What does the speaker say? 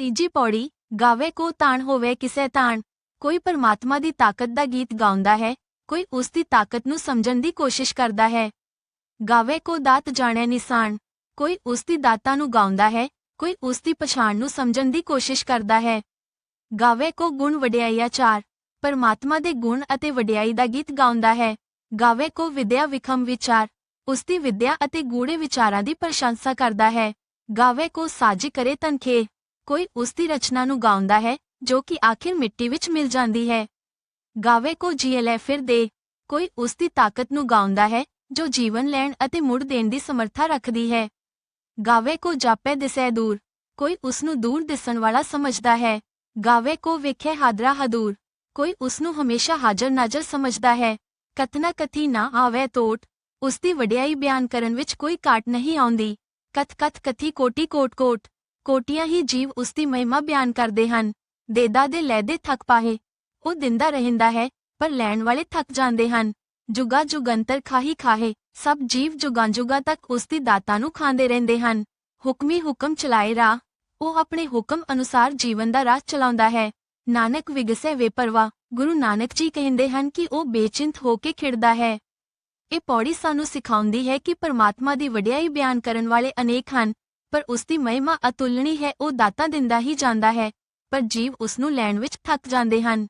ਤੀਜੀ ਪੌੜੀ ਗਾਵੇ ਕੋ ਤਾਣ ਹੋਵੇ ਕਿਸੇ ਤਾਣ। ਕੋਈ ਪਰਮਾਤਮਾ ਦੀ ਤਾਕਤ ਦਾ ਗੀਤ ਗਾਉਂਦਾ ਹੈ, ਕੋਈ ਉਸ ਦੀ ਤਾਕਤ ਨੂੰ ਸਮਝਣ ਦੀ ਕੋਸ਼ਿਸ਼ ਕਰਦਾ ਹੈ। ਗਾਵੇ ਕੋ ਦਾਤ ਜਾਣੈ ਨਿਸ਼ਾਨ ਕੋਈ ਉਸ ਦੀ ਦਾਤਾਂ ਨੂੰ ਗਾਉਂਦਾ ਹੈ, ਕੋਈ ਉਸ ਦੀ ਪਛਾਣ ਨੂੰ ਸਮਝਣ ਦੀ ਕੋਸ਼ਿਸ਼ ਕਰਦਾ ਹੈ। ਗਾਵੇ ਕੋ ਗੁਣ ਵਡਿਆਈਆ ਚਾਰ, ਪਰਮਾਤਮਾ ਦੇ ਗੁਣ ਅਤੇ ਵਡਿਆਈ ਦਾ ਗੀਤ ਗਾਉਂਦਾ ਹੈ। ਗਾਵੇ ਕੋ ਵਿਦਿਆ ਵਿਖਮ ਵਿਚਾਰ, ਉਸ ਦੀ ਵਿਦਿਆ ਅਤੇ ਗੂੜੇ ਵਿਚਾਰਾਂ ਦੀ ਪ੍ਰਸ਼ੰਸਾ ਕਰਦਾ ਹੈ। ਗਾਵੇ ਕੋ ਸਾਜੀ ਕਰੇ ਤਨਖੇ ਕੋਈ ਉਸ ਦੀ ਰਚਨਾ ਨੂੰ ਗਾਉਂਦਾ ਹੈ, ਜੋ ਕਿ ਆਖਿਰ ਮਿੱਟੀ ਵਿੱਚ ਮਿਲ ਜਾਂਦੀ ਹੈ। ਗਾਵੇ ਕੋ ਜੀਐਲਐ ਫਿਰ ਦੇ। ਕੋਈ ਉਸ ਦੀ ਤਾਕਤ ਨੂੰ ਗਾਉਂਦਾ ਹੈ, ਜੋ ਜੀਵਨ ਲੈਣ ਅਤੇ ਮੁੜ ਦੇਣ ਦੀ ਸਮਰੱਥਾ ਰੱਖਦੀ ਹੈ। ਗਾਵੇ ਕੋ ਜਾਪੇ ਦਿਸੈ ਦੂਰ। ਕੋਈ ਉਸ ਨੂੰ ਦੂਰ ਦਿਸਣ ਵਾਲਾ ਸਮਝਦਾ ਹੈ। ਗਾਵੇ ਕੋ ਵੇਖੇ ਹਾਦਰਾ ਹਦੂਰ। ਕੋਈ ਉਸ ਨੂੰ ਹਮੇਸ਼ਾ ਹਾਜ਼ਰ ਨਾਜ਼ਰ ਸਮਝਦਾ ਹੈ। ਕਥਨਾ ਕਥੀ ਨਾ ਆਵੇ ਤੋਟ। ਉਸ ਦੀ ਵਡਿਆਈ ਬਿਆਨ ਕਰਨ ਵਿੱਚ ਕੋਈ ਕਾਟ ਨਹੀਂ ਆਉਂਦੀ। ਕਥ ਕਥ ਕਥੀ ਕੋਟੀ ਕੋਟ ਕੋਟ। ਕੋਟੀਆਂ ਹੀ ਜੀਵ ਉਸ ਦੀ ਮਹਿਮਾ ਬਿਆਨ ਕਰਦੇ ਹਨ। ਦੇਦਾ ਦੇ ਲੈਦੇ ਥੱਕ ਪਾਹੇ। ਉਹ ਦਿੰਦਾ ਰਹਿੰਦਾ ਹੈ, ਪਰ ਲੈਣ ਵਾਲੇ ਥੱਕ ਜਾਂਦੇ ਹਨ। ਜੁਗਾ ਜੁਗੰਤਰ ਖਾਹੀ ਖਾਹੇ। ਸਭ ਜੀਵ ਜੁਗਾਂ ਜੁਗਾਂ ਤੱਕ ਉਸ ਦੀ ਦਾਤਾ ਨੂੰ ਖਾਂਦੇ ਰਹਿੰਦੇ ਹਨ। ਹੁਕਮੀ ਹੁਕਮ ਚਲਾਏ ਰਾਹ। ਉਹ ਆਪਣੇ ਹੁਕਮ ਅਨੁਸਾਰ ਜੀਵਨ ਦਾ ਰਾਹ ਚਲਾਉਂਦਾ ਹੈ। ਨਾਨਕ ਵਿਗਸੇ ਵੇਪਰਵਾ ਗੁਰੂ ਨਾਨਕ ਜੀ ਕਹਿੰਦੇ ਹਨ ਕਿ ਉਹ ਬੇਚਿੰਤ ਹੋ ਕੇ ਖਿੜਦਾ ਹੈ। ਇਹ ਪੌੜੀ ਸਾਨੂੰ ਸਿਖਾਉਂਦੀ ਹੈ ਕਿ ਪਰਮਾਤਮਾ ਦੀ ਵਡਿਆਈ ਬਿਆਨ ਕਰਨ ਵਾਲੇ ਅਨੇਕ ਹਨ। ਪਰ ਉਸ ਦੀ ਮਹਿਮਾ ਅਤੁਲਣੀ ਹੈ, ਉਹ ਦਾਤਾ ਦਿੰਦਾ ਹੀ ਜਾਂਦਾ ਹੈ, ਪਰ ਜੀਵ ਉਸ ਨੂੰ ਲੈਣ ਵਿੱਚ ਥੱਕ ਜਾਂਦੇ ਹਨ।